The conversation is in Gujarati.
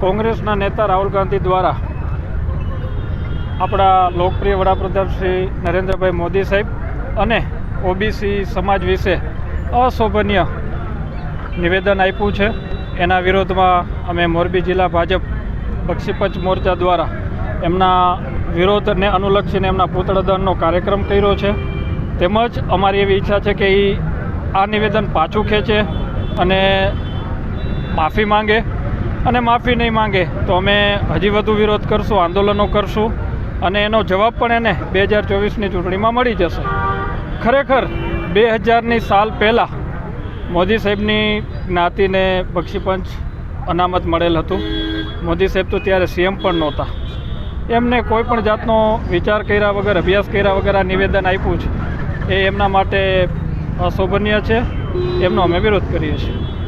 કોંગ્રેસના નેતા રાહુલ ગાંધી દ્વારા આપણા લોકપ્રિય વડાપ્રધાન શ્રી નરેન્દ્રભાઈ મોદી સાહેબ અને ઓબીસી સમાજ વિશે અશોભનીય નિવેદન આપ્યું છે. એના વિરોધમાં અમે મોરબી જિલ્લા ભાજપ બક્ષીપંચ મોરચા દ્વારા એમના વિરોધને અનુલક્ષીને એમના પુતળાદહનનો કાર્યક્રમ કર્યો છે. તેમજ અમારી એવી ઈચ્છા છે કે એ આ નિવેદન પાછું ખેંચે અને માફી માંગે અને માફી નહીં માંગે તો અમે હજી વધુ વિરોધ કરશું, આંદોલનો કરશું અને એનો જવાબ પણ એને બે હજાર ચોવીસની ચૂંટણીમાં મળી જશે. ખરેખર બે હજારની સાલ પહેલાં મોદી સાહેબની જ્ઞાતિને બક્ષીપંચ અનામત મળેલ હતું. મોદી સાહેબ તો ત્યારે સીએમ પણ નહોતા. એમને કોઈ પણ જાતનો વિચાર કર્યા વગર, અભ્યાસ કર્યા વગર આ નિવેદન આપ્યું છે. એ એમના માટે અશોભનીય છે. એમનો અમે વિરોધ કરીએ છીએ.